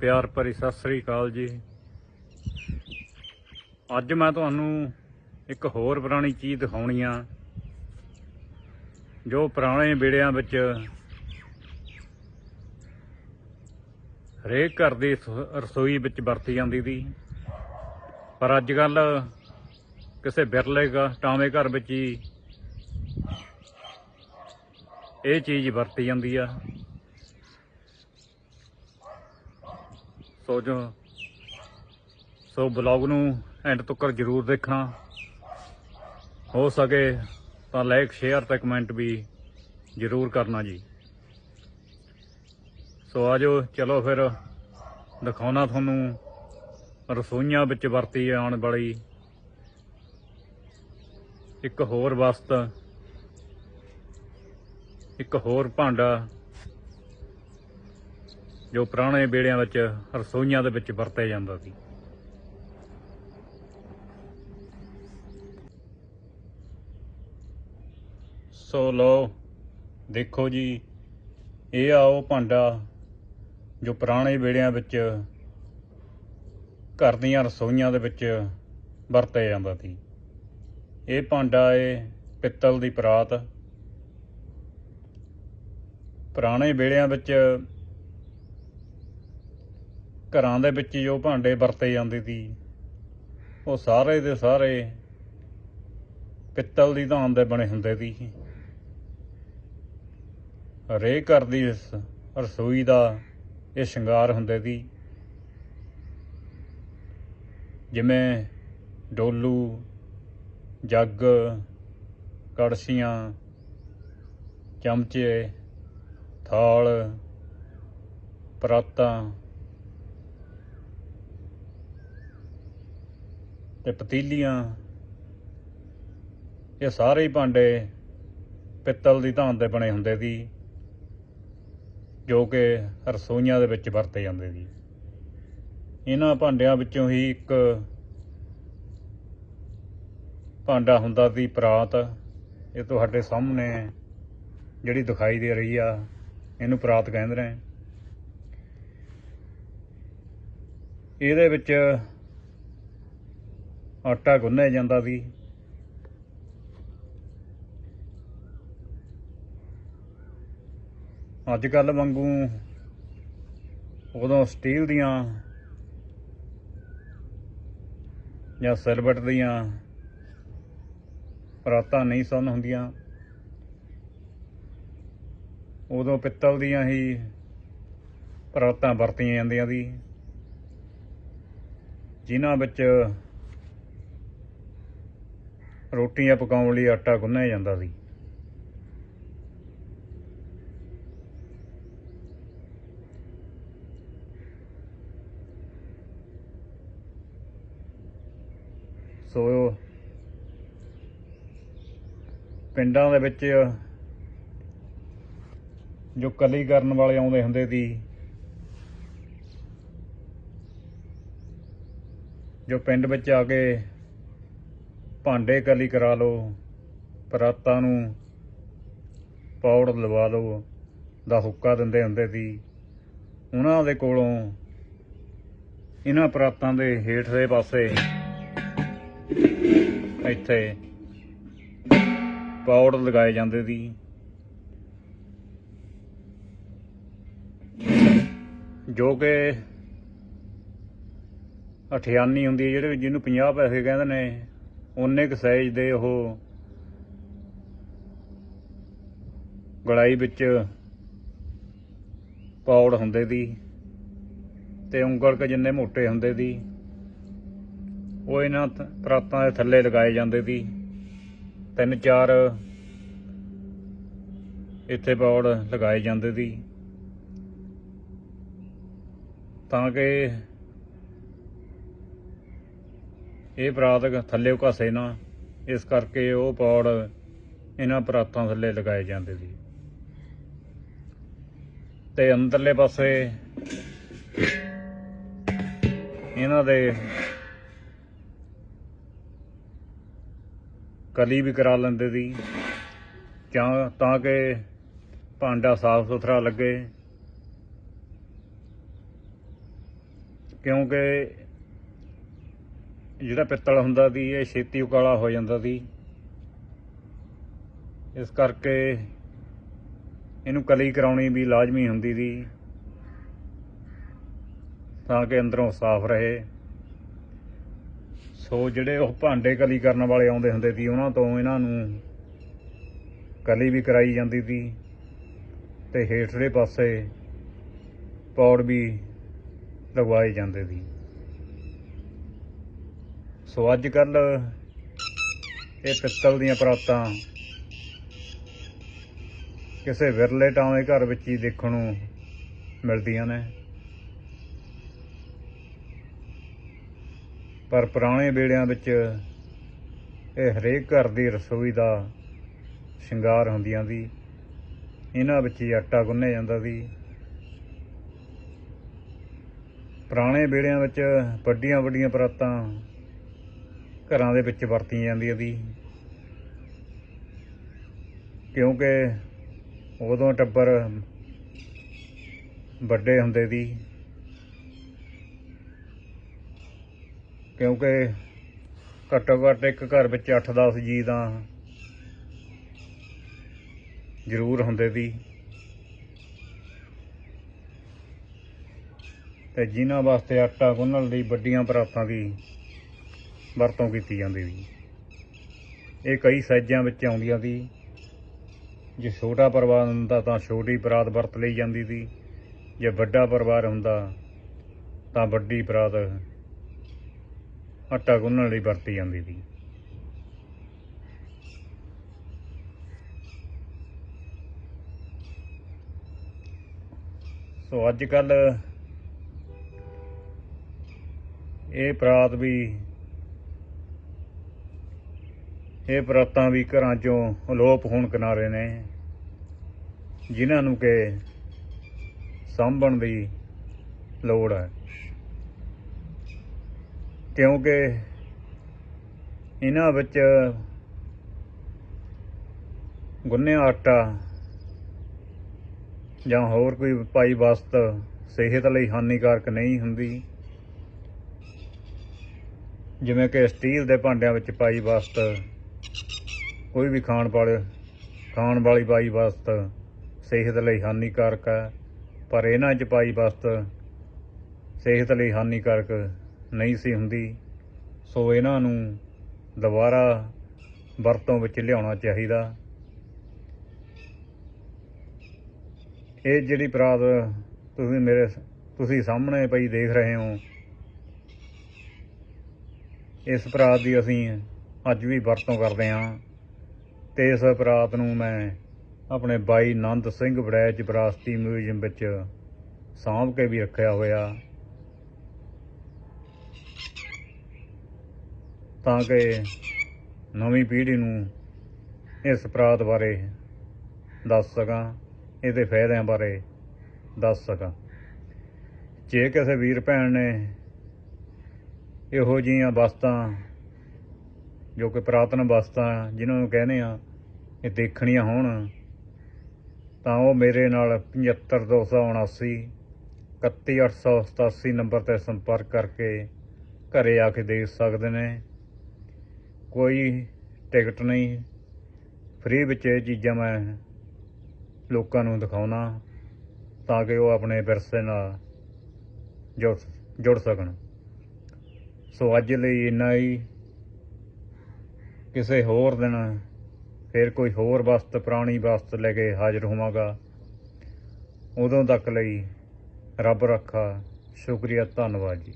ਪਿਆਰ ਭਰੀ ਸਤਿ ਸ੍ਰੀ ਅਕਾਲ ਜੀ। ਅੱਜ ਮੈਂ ਤੁਹਾਨੂੰ ਇੱਕ ਹੋਰ ਪੁਰਾਣੀ ਚੀਜ਼ ਦਿਖਾਉਣੀ ਆ, ਜੋ ਪੁਰਾਣੇ ਬੇੜਿਆਂ ਵਿੱਚ ਹਰੇਕ ਘਰ ਦੀ ਸ- ਰਸੋਈ ਵਿੱਚ ਵਰਤੀ ਜਾਂਦੀ ਸੀ। ਪਰ ਅੱਜ ਕੱਲ ਕਿਸੇ ਬਿਰਲੇ ਟਾਵੇਂ ਘਰ ਵਿੱਚ ਹੀ ਇਹ ਚੀਜ਼ ਵਰਤੀ ਜਾਂਦੀ ਆ। ਸੋ ਜੋ ਸੋ ਬਲੌਗ ਨੂੰ ਐਂਡ ਤੱਕ ਜਰੂਰ ਦੇਖਣਾ। ਹੋ ਸਕੇ ਤਾਂ ਲਾਈਕ ਸ਼ੇਅਰ ਤੇ ਕਮੈਂਟ ਵੀ ਜਰੂਰ ਕਰਨਾ ਜੀ। ਸੋ ਆਜੋ, ਚਲੋ ਫਿਰ ਦਿਖਾਉਣਾ ਤੁਹਾਨੂੰ। ਰਸੋਈਆਂ ਵਿੱਚ ਵਰਤੀ ਆਉਣ ਵਾਲੀ। ਇੱਕ ਹੋਰ ਵਸਤ। ਇੱਕ ਹੋਰ ਭਾਂਡਾ। ਜੋ ਪੁਰਾਣੇ ਬੇੜਿਆਂ ਵਿੱਚ ਰਸੋਈਆਂ ਦੇ ਵਿੱਚ ਵਰਤਿਆ ਜਾਂਦਾ ਸੀ। ਸੋ ਲੋ ਦੇਖੋ ਜੀ, ਇਹ ਆ ਉਹ ਭਾਂਡਾ ਜੋ ਪੁਰਾਣੇ ਬੇੜਿਆਂ ਵਿੱਚ ਘਰ ਦੀਆਂ ਰਸੋਈਆਂ ਦੇ ਵਿੱਚ ਵਰਤਿਆ ਜਾਂਦਾ ਸੀ। ਇਹ ਭਾਂਡਾ ਏ ਪਿੱਤਲ ਦੀ ਪਰਾਤ। ਪੁਰਾਣੇ ਬੇੜਿਆਂ ਵਿੱਚ ਘਰਾਂ ਦੇ ਵਿੱਚ ਜੋ ਭਾਂਡੇ ਵਰਤੇ ਜਾਂਦੇ ਸੀ। ਉਹ ਸਾਰੇ ਦੇ ਸਾਰੇ ਪਿੱਤਲ ਦੀ ਧਾਨ ਦੇ ਬਣੇ ਹੁੰਦੇ ਸੀ। ਹਰੇਕ ਘਰ ਦੀ ਇਸ ਰਸੋਈ ਦਾ ਇਹ ਸ਼ਿੰਗਾਰ ਹੁੰਦੇ ਸੀ। ਜਿਵੇਂ ਡੋਲੂ, ਜੱਗ, ਕੜਛੀਆਂ, ਚਮਚੇ, ਥਾਲ, ਪਰਾਤਾਂ ਤੇ ਪਤੀਲੀਆਂ, ਇਹ ਸਾਰੇ ਹੀ ਭਾਂਡੇ ਪਿੱਤਲ ਦੀ ਧਾਨ ਦੇ ਬਣੇ ਹੁੰਦੇ ਸੀ, ਜੋ ਕਿ ਰਸੋਈਆਂ ਦੇ ਵਿੱਚ ਵਰਤੇ ਜਾਂਦੇ ਸੀ। ਇਹਨਾਂ ਭਾਂਡਿਆਂ ਵਿੱਚੋਂ ਹੀ ਇੱਕ ਭਾਂਡਾ ਹੁੰਦਾ ਸੀ ਪਰਾਤ। ਇਹ ਤੁਹਾਡੇ ਸਾਹਮਣੇ ਜਿਹੜੀ ਦਿਖਾਈ ਦੇ ਰਹੀ ਆ, ਇਹਨੂੰ ਪਰਾਤ ਕਹਿੰਦੇ ਨੇ। ਇਹਦੇ ਵਿੱਚ ਆਟਾ ਗੁੰਨਿਆ ਜਾਂਦਾ ਸੀ। ਅੱਜ ਕੱਲ ਵਾਂਗੂ ਉਦੋਂ ਸਟੀਲ ਦੀਆਂ ਜਾਂ ਸਿਲਵਰ ਦੀਆਂ ਪਰਾਤਾਂ ਨਹੀਂ ਸਨ ਹੁੰਦੀਆਂ। ਉਦੋਂ ਪਿੱਤਲ ਦੀਆਂ ਹੀ ਪਰਾਤਾਂ ਵਰਤੀਆਂ ਜਾਂਦੀਆਂ ਸੀ। ਜਿਨ੍ਹਾਂ ਵਿੱਚ ਰੋਟੀਆਂ ਪਕਾਉਣ ਲਈ ਆਟਾ ਗੁੰਨਿਆ ਜਾਂਦਾ ਸੀ। ਸੋ ਪਿੰਡਾਂ ਦੇ ਵਿੱਚ ਜੋ ਕਲੀ ਕਰਨ ਵਾਲੇ ਆਉਂਦੇ ਹੁੰਦੇ ਸੀ, ਜੋ ਪਿੰਡ ਵਿੱਚ ਆ ਕੇ ਭਾਂਡੇ ਕਲੀ ਕਰਾ ਲਓ, ਪਰਾਤਾਂ ਨੂੰ ਪੌੜ ਲਵਾ ਲਓ, ਦਾ ਹੁੱਕਾ ਦਿੰਦੇ ਹੁੰਦੇ ਸੀ। ਉਹਨਾਂ ਦੇ ਕੋਲੋਂ ਇਹਨਾਂ ਪਰਾਤਾਂ ਦੇ ਹੇਠਲੇ ਪਾਸੇ ਇੱਥੇ ਪੌੜ ਲਗਾਏ ਜਾਂਦੇ ਸੀ। ਜੋ ਕਿ ਅਠਿਆਨੀ ਹੁੰਦੀ ਹੈ, ਜਿਹੜੇ ਜਿਹਨੂੰ 50 ਪੈਸੇ ਕਹਿੰਦੇ ਨੇ ਉਹਨੇ ਕੁ ਸਾਈਜ਼ ਦੇ ਉਹ ਗੜਾਈ ਵਿੱਚ ਪੌੜ ਹੁੰਦੇ ਦੀ ਤੇ ਉਂਗਲ ਕ ਜਿੰਨੇ ਮੋਟੇ ਹੁੰਦੇ ਦੀ, ਉਹ ਇਹਨਾਂ ਤ- ਦੇ ਥੱਲੇ ਲਗਾਏ ਜਾਂਦੇ ਸੀ ਤਿੰਨ ਚਾਰ ਇੱਥੇ ਪੌੜ ਲਗਾਏ ਜਾਂਦੇ ਸੀ ਤਾਂ ਕਿ ਇਹ ਪਰਾਤ ਥੱਲੇ ਘਸੇ ਨਾ, ਇਸ ਕਰਕੇ ਉਹ ਪੌੜ ਇਹਨਾਂ ਪਰਾਤਾਂ ਥੱਲੇ ਲਗਾਏ ਜਾਂਦੇ ਸੀ। ਤੇ ਅੰਦਰਲੇ ਪਾਸੇ ਇਹਨਾਂ ਦੇ ਕਲੀ ਵੀ ਕਰਾ ਲੈਂਦੇ ਸੀ, ਜਾਂ ਤਾਂ ਕਿ ਭਾਂਡਾ ਸਾਫ਼ ਸੁਥਰਾ ਲੱਗੇ, ਕਿਉਂਕਿ ਜਿਹੜਾ ਪਿੱਤਲ ਹੁੰਦਾ ਸੀ, ਇਹ ਛੇਤੀ ਉਕਾਲਾ ਹੋ ਜਾਂਦਾ ਸੀ। ਇਸ ਕਰਕੇ ਇਹਨੂੰ ਕਲੀ ਕਰਾਉਣੀ ਵੀ ਲਾਜ਼ਮੀ ਹੁੰਦੀ ਸੀ, ਤਾਂ ਕਿ ਅੰਦਰੋਂ ਸਾਫ਼ ਰਹੇ। ਸੋ ਜਿਹੜੇ ਉਹ ਭਾਂਡੇ ਕਲੀ ਕਰਨ ਵਾਲੇ ਆਉਂਦੇ ਹੁੰਦੇ ਸੀ, ਉਹਨਾਂ ਤੋਂ ਇਹਨਾਂ ਨੂੰ ਕਲੀ ਵੀ ਕਰਾਈ ਜਾਂਦੀ ਸੀ ਤੇ ਹੇਠਲੇ ਪਾਸੇ ਪੌੜ ਵੀ ਲਗਵਾਏ ਜਾਂਦੇ ਸੀ। ਸੋ ਅੱਜ ਕੱਲ ਇਹ ਪਿੱਤਲ ਦੀਆਂ ਪਰਾਤਾਂ ਕਿਸੇ ਵਿਰਲੇ ਟਾਵੇਂ ਘਰ ਵਿੱਚ ਹੀ ਦੇਖਣ ਨੂੰ ਮਿਲਦੀਆਂ ਨੇ। ਪਰ ਪੁਰਾਣੇ ਵੇਲਿਆਂ ਵਿੱਚ ਇਹ ਹਰੇਕ ਘਰ ਦੀ ਰਸੋਈ ਦਾ ਸ਼ਿੰਗਾਰ ਹੁੰਦੀਆਂ ਸੀ। ਇਹਨਾਂ ਵਿੱਚ ਹੀ ਆਟਾ ਗੁੰਨਿਆ ਜਾਂਦਾ ਸੀ। ਪੁਰਾਣੇ ਵੇਲਿਆਂ ਵਿੱਚ ਵੱਡੀਆਂ ਵੱਡੀਆਂ ਪਰਾਤਾਂ ਘਰਾਂ ਦੇ ਵਿੱਚ ਵਰਤੀਆਂ ਜਾਂਦੀਆਂ ਸੀ। ਕਿਉਂਕਿ ਉਦੋਂ ਟੱਬਰ ਵੱਡੇ ਹੁੰਦੇ ਸੀ। ਕਿਉਂਕਿ ਘੱਟੋ ਘੱਟ ਇੱਕ ਘਰ ਵਿੱਚ 8-10 ਜੀ ਤਾਂ ਜ਼ਰੂਰ ਹੁੰਦੇ ਸੀ। ਤੇ ਜਿਨ੍ਹਾਂ ਵਾਸਤੇ ਆਟਾ ਗੁੰਨਣ ਲਈ ਵੱਡੀਆਂ ਪਰਾਤਾਂ ਦੀ ਵਰਤੋਂ ਕੀਤੀ ਜਾਂਦੀ ਸੀ। ਇਹ ਕਈ ਸਾਈਜ਼ਾਂ ਵਿੱਚ ਆਉਂਦੀਆਂ ਸੀ। ਜੇ ਛੋਟਾ ਪਰਿਵਾਰ ਹੁੰਦਾ ਤਾਂ ਛੋਟੀ ਪਰਾਤ ਵਰਤ ਲਈ ਜਾਂਦੀ ਸੀ। ਜੇ ਵੱਡਾ ਪਰਿਵਾਰ ਹੁੰਦਾ ਤਾਂ ਵੱਡੀ ਪਰਾਤ ਆਟਾ ਗੁੰਨਣ ਲਈ ਵਰਤੀ ਜਾਂਦੀ ਸੀ। ਸੋ ਅੱਜ ਕੱਲ ਇਹ ਪਰਾਤ ਵੀ ਇਹ ਪਰਾਤਾਂ ਵੀ ਘਰਾਂ ਚੋਂ ਅਲੋਪ ਹੋਣ ਕਿਨਾਰੇ ਨੇ, ਜਿਨ੍ਹਾਂ ਨੂੰ ਕਿ ਸਾਂਭਣ ਦੀ ਲੋੜ ਹੈ। ਕਿਉਂਕਿ ਇਹਨਾਂ ਵਿੱਚ ਗੁੰਨਿਆ ਆਟਾ ਜਾਂ ਹੋਰ ਕੋਈ ਪਾਈ ਵਸਤ ਸਿਹਤ ਲਈ ਹਾਨੀਕਾਰਕ ਨਹੀਂ ਹੁੰਦੀ। ਜਿਵੇਂ ਕਿ ਸਟੀਲ ਦੇ ਭਾਂਡਿਆਂ ਵਿੱਚ ਪਾਈ ਵਸਤ ਕੋਈ ਵੀ ਖਾਣ ਵਾਲੇ, ਖਾਣ ਵਾਲੀ ਪਾਈ ਵਸਤ, ਸਿਹਤ ਲਈ ਹਾਨੀਕਾਰਕ ਹੈ, ਪਰ ਇਹਨਾਂ 'ਚ ਪਾਈ ਵਸਤ ਸਿਹਤ ਲਈ ਹਾਨੀਕਾਰਕ ਨਹੀਂ ਸੀ ਹੁੰਦੀ। ਸੋ ਇਹਨਾਂ ਨੂੰ ਦੁਬਾਰਾ ਵਰਤੋਂ ਵਿੱਚ ਲਿਆਉਣਾ ਚਾਹੀਦਾ। ਇਹ ਜਿਹੜੀ ਪਰਾਤ ਤੁਸੀਂ ਮੇਰੇ, ਤੁਸੀਂ ਸਾਹਮਣੇ ਪਈ ਦੇਖ ਰਹੇ ਹੋ, ਇਸ ਪਰਾਤ ਦੀ ਅਸੀਂ ਅੱਜ ਵੀ ਵਰਤੋਂ ਕਰਦੇ ਹਾਂ। ਤੇ ਇਸ ਪਰਾਤ ਨੂੰ ਮੈਂ ਆਪਣੇ ਬਾਈ ਨੰਦ ਸਿੰਘ ਵੜੈਚ ਵਿਰਾਸਤੀ ਮਿਊਜ਼ੀਅਮ ਵਿੱਚ ਸਾਂਭ ਕੇ ਵੀ ਰੱਖਿਆ ਹੋਇਆ। ਤਾਂ ਕਿ ਨਵੀਂ ਪੀੜ੍ਹੀ ਨੂੰ ਇਸ ਪਰਾਤ ਬਾਰੇ ਦੱਸ ਸਕਾਂ, ਇਹਦੇ ਫਾਇਦਿਆਂ ਬਾਰੇ ਦੱਸ ਸਕਾਂ। ਜੇ ਕਿਸੇ ਵੀਰ ਭੈਣ ਨੇ ਇਹੋ ਜਿਹੀਆਂ ਵਸਤਾਂ, ਜੋ ਕਿ ਪੁਰਾਤਨ ਵਸਤਾਂ, ਜਿਨ੍ਹਾਂ ਨੂੰ ਕਹਿੰਦੇ ਆ ਇਹ ਦੇਖਣੀਆਂ ਹੋਣ, ਤਾਂ ਉਹ ਮੇਰੇ ਨਾਲ 75279 31887 ਨੰਬਰ ਤੇ ਸੰਪਰਕ ਕਰਕੇ ਘਰੇ ਆ ਕੇ ਦੇਖ ਸਕਦੇ ਨੇ। ਕੋਈ ਟਿਕਟ ਨਹੀਂ। ਫ੍ਰੀ ਵਿੱਚ ਇਹ ਚੀਜ਼ਾਂ ਮੈਂ ਲੋਕਾਂ ਨੂੰ ਦਿਖਾਉਣਾ, ਤਾਂ ਕਿ ਉਹ ਆਪਣੇ ਵਿਰਸੇ ਨਾਲ ਜੁੜ ਜੁੜ ਸਕਣ। ਸੋ ਅੱਜ ਲਈ ਇੰਨਾ ਹੀ। ਕਿਸੇ ਹੋਰ ਦਿਨ ਫਿਰ ਕੋਈ ਹੋਰ ਵਸਤ, ਪੁਰਾਣੀ ਵਸਤ ਲੈ ਕੇ ਹਾਜ਼ਰ ਹੋਵਾਂਗਾ। ਉਦੋਂ ਤੱਕ ਲਈ ਰੱਬ ਰੱਖਾ, ਸ਼ੁਕਰੀਆ, ਧੰਨਵਾਦ ਜੀ।